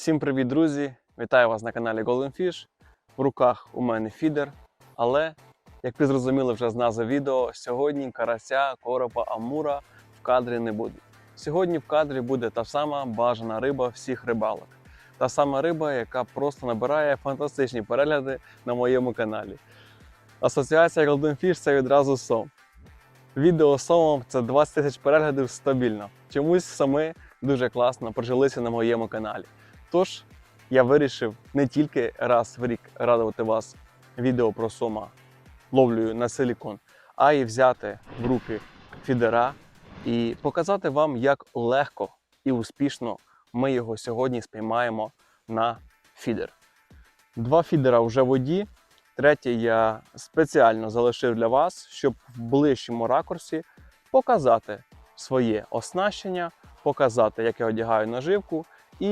Всім привіт, друзі! Вітаю вас на каналі Golden Fish. В руках у мене фідер. Але, як ви зрозуміли вже з назви відео, сьогодні карася, коропа, амура в кадрі не буде. Сьогодні в кадрі буде та сама бажана риба всіх рибалок. Та сама риба, яка просто набирає фантастичні перегляди на моєму каналі. Асоціація Golden Fish це відразу сом. Відео з сомом це 20 тисяч переглядів стабільно. Чомусь саме дуже класно прожилися на моєму каналі. Тож я вирішив не тільки раз в рік радувати вас відео про сома ловлею на силікон, а й взяти в руки фідера і показати вам, як легко і успішно ми його сьогодні спіймаємо на фідер. Два фідера вже в воді. Третє я спеціально залишив для вас, щоб в ближчому ракурсі показати своє оснащення, показати, як я одягаю наживку